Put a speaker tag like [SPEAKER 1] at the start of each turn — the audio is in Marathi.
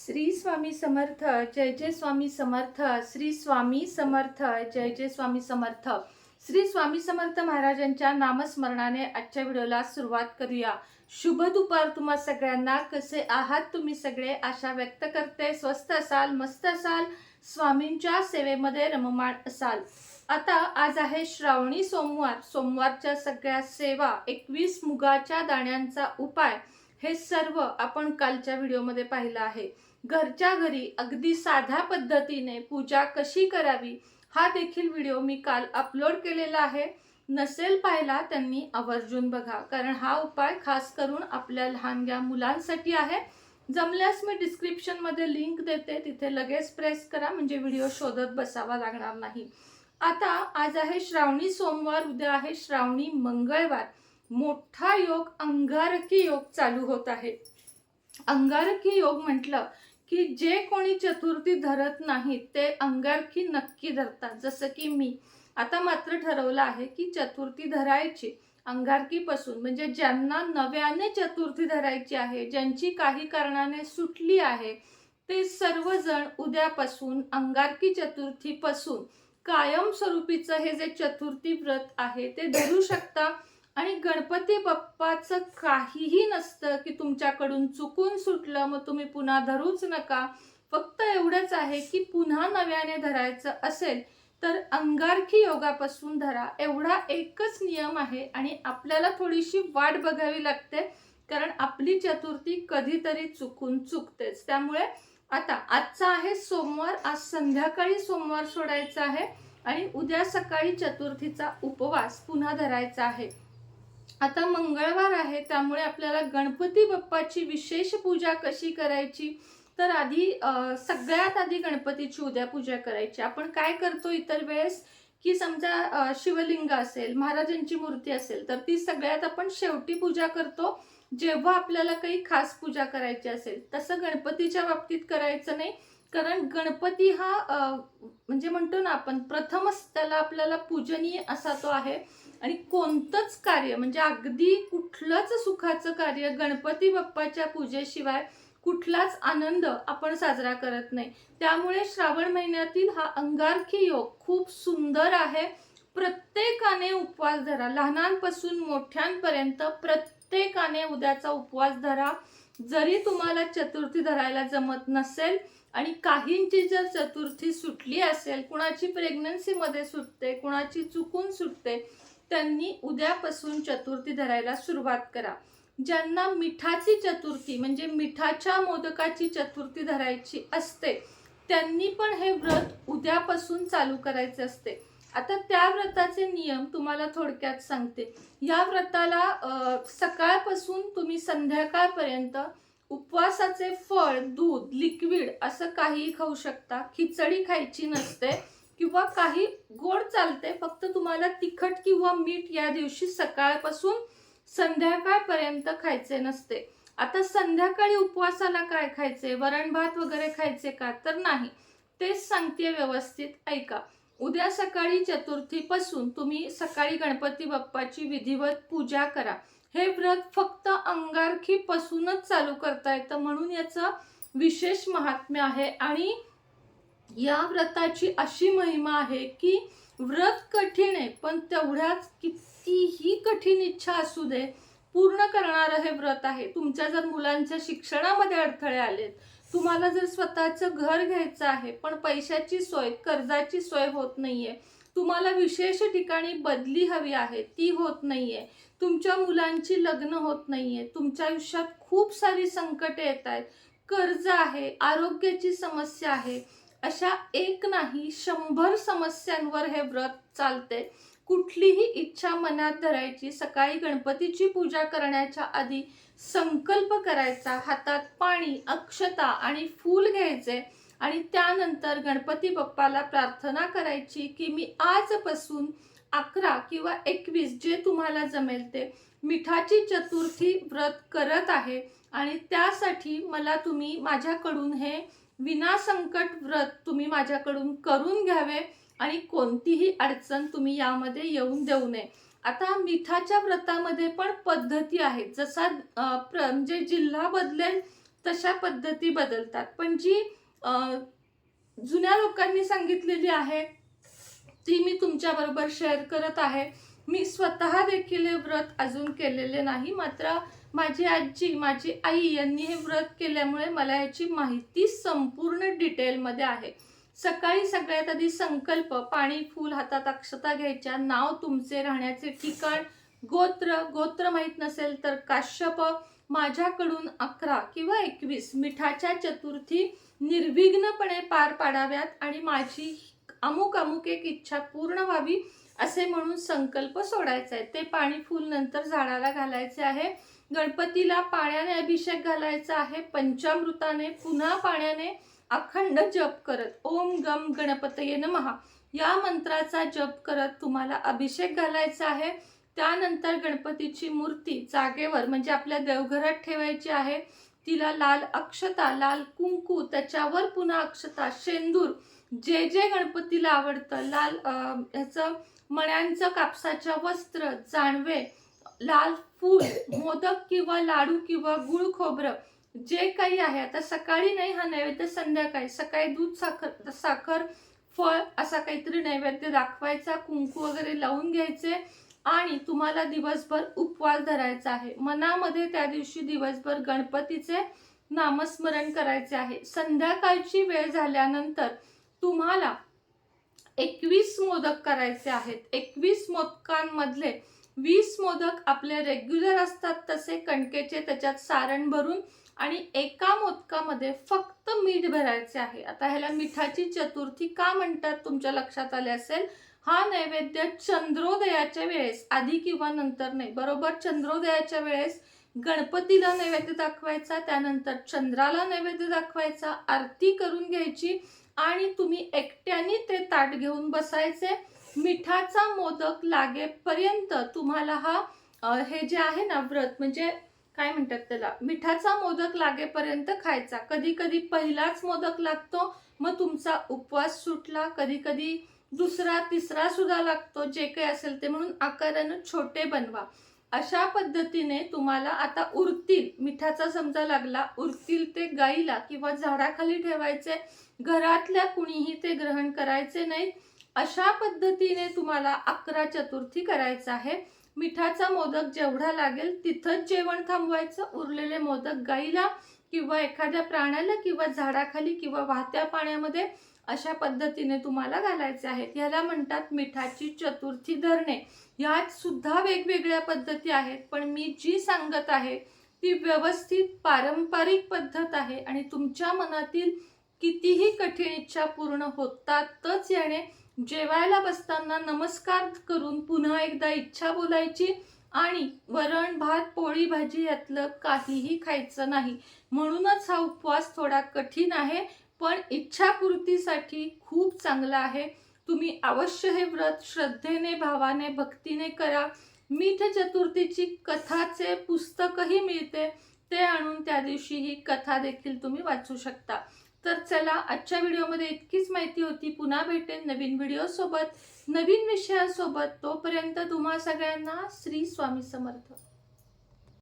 [SPEAKER 1] श्री स्वामी समर्थ जय जय स्वामी समर्थ श्री स्वामी समर्थ जय जय स्वामी समर्थ. श्री स्वामी समर्थ महाराजांच्या नामस्मरणाने आजच्या व्हिडिओला सुरुवात करूया. शुभ दुपार तुम्हा सगळ्यांना. कसे आहात तुम्ही सगळे? आशा व्यक्त करते. स्वस्त असाल मस्त असाल स्वामींच्या सेवेमध्ये रममाण असाल. आता आज आहे श्रावणी सोमवार. सोमवारच्या सगळ्या सेवा एकवीस मुगाच्या दाण्यांचा उपाय हे सर्व आपण कालच्या व्हिडिओमध्ये पाहिलं आहे. घरच्या घरी अगदी साध्या पद्धतीने पूजा कशी करावी हा देखील व्हिडिओ मी काल अपलोड केलेला आहे. नसेल पाहिला त्यांनी आवर्जून बघा कारण हा उपाय खास करून आपल्या लहानग्या मुलांसाठी आहे. जमल्यास मी डिस्क्रिप्शनमध्ये लिंक देते तिथे लगेच प्रेस करा म्हणजे व्हिडिओ शोधत बसावा लागणार नाही. आता आज आहे श्रावणी सोमवार उद्या आहे श्रावणी मंगळवार. मोठा योग अंगारकी योग चालू होत आहे. अंगारकी योग म्हटलं की जे कोणी चतुर्थी धरत नाहीत ते अंगारकी नक्की धरतात. जसं की मी. आता मात्र ठरवलं आहे की चतुर्थी धरायची अंगारकीपासून म्हणजे ज्यांना नव्याने चतुर्थी धरायची आहे ज्यांची काही कारणाने सुटली आहे ते सर्वजण उद्यापासून अंगारकी चतुर्थीपासून कायमस्वरूपीचं हे जे चतुर्थी व्रत आहे ते धरू शकता? आणि गणपती बाप्पाचं काहीही नसतं की तुमच्याकडून चुकून सुटलं मग तुम्ही पुन्हा धरूच नका. फक्त एवढंच आहे की पुन्हा नव्याने धरायचं असेल तर अंगारखी योगापासून धरा. एवढा एकच नियम आहे आणि आपल्याला थोडीशी वाट बघावी लागते कारण आपली चतुर्थी कधीतरी चुकून चुकतेच. त्यामुळे आता आजचा आहे सोमवार आज संध्याकाळी सोमवार सोडायचा आहे आणि उद्या सकाळी चतुर्थीचा उपवास पुन्हा धरायचा आहे. आता मंगळवार आहे त्यामुळे आपल्याला गणपती बाप्पाची विशेष पूजा कशी करायची? तर आधी सगळ्यात आधी गणपतीची उद्या पूजा करायची. आपण काय करतो इतर वेळेस? की समजा शिवलिंग असेल महाराजांची मूर्ती असेल तर ती सगळ्यात आपण शेवटी पूजा करतो. जेव्हा आपल्याला काही खास पूजा करायची असेल तसं गणपतीच्या बाबतीत करायचं नाही. कारण गणपती हा म्हणजे म्हणतो ना आपण प्रथमच त्याला आपल्याला पूजनीय असा तो आहे. आणि कोणतंच कार्य म्हणजे अगदी कुठलंच सुखाचं कार्य गणपती बाप्पाच्या पूजेशिवाय कुठलाच आनंद आपण साजरा करत नाही. त्यामुळे श्रावण महिन्यातील हा अंगारखी योग खूप सुंदर आहे. प्रत्येकाने उपवास धरा. लहानांपासून मोठ्यांपर्यंत प्रत्येकाने उद्याचा उपवास धरा. जरी तुम्हाला चतुर्थी धरायला जमत नसेल आणि काहींची जर चतुर्थी सुटली असेल कुणाची प्रेग्नन्सीमध्ये सुटते कुणाची चुकून सुटते त्यांनी उद्यापासून चतुर्थी धरायला सुरुवात करा. ज्यांना मिठाची चतुर्थी म्हणजे मिठाच्या मोदकाची चतुर्थी धरायची असते त्यांनी पण हे व्रत उद्यापासून चालू करायचे असते. आता त्या व्रताचे नियम तुम्हाला थोडक्यात सांगते. या व्रताला सकाळपासून तुम्ही संध्याकाळपर्यंत उपवासाचे फळ दूध लिक्विड असं काहीही खाऊ शकता. खिचडी खायची नसते. किंवा काही गोड चालते फक्त तुम्हाला तिखट किंवा मीठ या दिवशी सकाळपासून संध्याकाळपर्यंत खायचे नसते. आता संध्याकाळी उपवासाला काय खायचे? वरण भात वगैरे खायचे का? तर नाही. तेच सांगते व्यवस्थित. ऐका. उद्या सकाळी चतुर्थीपासून तुम्ही सकाळी गणपती बाप्पाची विधिवत पूजा करा. हे व्रत फक्त अंगारखीपासूनच चालू करता येतं म्हणून याचं विशेष महात्म्य आहे. आणि या व्रताची अशी महिमा आहे की व्रत कठीण आहे पण तेवढ्याच कितीही कठीण इच्छा असू दे पूर्ण करणारं हे व्रत आहे. तुमच्या जर मुलांच्या शिक्षणामध्ये अडथळे आलेत तुम्हाला जर स्वतःचं घर घ्यायचं आहे पण पैशाची सोय कर्जाची सोय होत नाहीये तुम्हाला विशेष ठिकाणी बदली हवी आहे ती होत नाहीये तुमच्या मुलांची लग्न होत नाहीये तुमच्या आयुष्यात खूप सारी संकटे येत आहेत कर्ज आहे आरोग्याची समस्या आहे अशा एक नाही शंभर समस्यांवर हे व्रत चालते कुठलीही इच्छा मनात धरायची सकाळी गणपतीची पूजा करण्याच्या आधी संकल्प करायचा हातात पाणी अक्षता आणि फूल घ्यायचे आणि त्यानंतर गणपती बाप्पाला प्रार्थना करायची की मी आजपासून अकरा किंवा एकवीस जे तुम्हाला जमेल ते मिठाची चतुर्थी व्रत करत आहे आणि त्यासाठी मला तुम्ही माझ्याकडून हे विनासंकट व्रत तुम्ही माझ्याकडून करून घ्यावे आणि कोणतीही अडचण तुम्ही यामध्ये येऊन देऊ नये. आता मिठाच्या व्रतामध्ये पण पद्धती आहेत. जसा प्र म्हणजे जिल्हा बदलेल तशा पद्धती बदलतात. पण जी जुन्या लोकांनी सांगितलेली आहे ती मी तुमच्याबरोबर शेअर करत आहे. मी स्वतः देखील हे व्रत अजून केलेले नाही मात्र माझी आजी माझी आई यांनी हे व्रत केल्यामुळे मला याची माहिती संपूर्ण डिटेलमध्ये आहे. सकाळी सगळ्यात आधी संकल्प पाणी फूल हातात अक्षता घ्यायच्या नाव तुमचे राहण्याचे ठिकाण गोत्र गोत्र माहीत नसेल तर काश्यप माझ्याकडून अकरा किंवा एकवीस मिठाच्या चतुर्थी निर्विघ्नपणे पार पाडाव्यात आणि माझी अमुक अमुक एक इच्छा पूर्ण व्हावी असे म्हणून संकल्प सोडायचा आहे. ते पाणी फुल नंतर झाडाला घालायचे आहे. गणपतीला पाण्याने अभिषेक घालायचा आहे. पंचामृताने पुन्हा पाण्याने अखंड जप करत ओम गम गणपतये नमहा या मंत्राचा जप करत तुम्हाला अभिषेक घालायचा आहे. त्यानंतर गणपतीची मूर्ती जागेवर म्हणजे आपल्या देवघरात ठेवायची आहे. तिला लाल अक्षता लाल कुंकू त्याच्यावर पुन्हा अक्षता शेंदूर जे जे गणपतीला आवडतं लाल ह्याचं मण्यांचं कापसाच्या वस्त्र जानवे लाल फूल मोदक किंवा लाडू किंवा गुळ खोबरं जे काही आहे. आता सकाळी नाही हा नैवेद्य संध्याकाळी. सकाळी दूध साखर साखर फळ असा काहीतरी नैवेद्य दाखवायचा कुंकू वगैरे लावून घ्यायचे. आणि तुम्हाला दिवसभर उपवास धरायचा आहे. मनामध्ये त्या दिवशी दिवसभर गणपतीचे नामस्मरण करायचे आहे. संध्याकाळची वेळ झाल्यानंतर तुम्हाला एकवीस मोदक करायचे आहेत. एकवीस मोदकांमधले वीस मोदक आपले रेग्युलर असतात तसे कणकेचे त्याच्यात सारण भरून आणि एका मोदकामध्ये फक्त मीठ भरायचे आहे. आता ह्याला मिठाची चतुर्थी का म्हणतात तुमच्या लक्षात आले असेल? हा नैवेद्य चंद्रोदयाच्या वेळेस आधी किंवा नंतर नाही. बरोबर? चंद्रोदयाच्या वेळेस गणपतीला नैवेद्य दाखवायचा त्यानंतर चंद्राला नैवेद्य दाखवायचा आरती करून घ्यायची आणि तुम्ही एकट्याने ते ताट घेऊन बसायचे. मिठाचा मोदक लागेपर्यंत तुम्हाला हा हे जे आहे ना व्रत म्हणजे काय म्हणतात त्याला? मिठाचा मोदक लागेपर्यंत खायचा. कधी कधी पहिलाच मोदक लागतो मग तुमचा उपवास सुटला कधी कधी दुसरा तिसरा सुद्धा लागतो. जे काही असेल ते म्हणून आकारानं छोटे बनवा. अशा पद्धतीने तुम्हाला आता उरतील मिठाचा समजा लागला उरतील ते गाईला किंवा झाडाखाली ठेवायचे घरातल्या कुणीही ते ग्रहण करायचे नाही अशा पद्धतीने तुम्हाला अकरा चतुर्थी करायचं आहे. मिठाचा मोदक जेवढा लागेल तिथंच जेवण थांबवायचं. उरलेले मोदक गाईला किंवा एखाद्या प्राण्याला किंवा झाडाखाली किंवा वाहत्या पाण्यामध्ये अशा पद्धतीने तुम्हाला घालायचे आहेत. ह्याला म्हणतात मिठाची चतुर्थी धरणे. ह्यात सुद्धा वेगवेगळ्या पद्धती आहेत पण मी जी सांगत आहे ती व्यवस्थित पारंपरिक पद्धत आहे आणि तुमच्या मनातील कितीही कठीण इच्छा पूर्ण होतातच याने जेवायला बसताना नमस्कार करून पुन्हा एकदा इच्छा बोलायची आणि वरण भात पोळी भाजी यातलं काहीही खायचं नाही. म्हणूनच हा उपवास थोडा कठीण आहे. पण इच्छापूर्तीसाठी खूप चांगलं आहे. तुम्ही अवश्य हे व्रत श्रद्धेने भावाने भक्तीने करा. मीठ चतुर्थीची कथाचे पुस्तकही मिळते. ते आणून त्या दिवशी ही कथा देखील तुम्ही वाचू शकता. तर चला आजच्या व्हिडिओमध्ये इतकीच माहिती होती. पुन्हा भेटेन नवीन व्हिडिओसोबत नवीन विषयासोबत. तोपर्यंत तुम्हा सगळ्यांना श्री स्वामी समर्थ.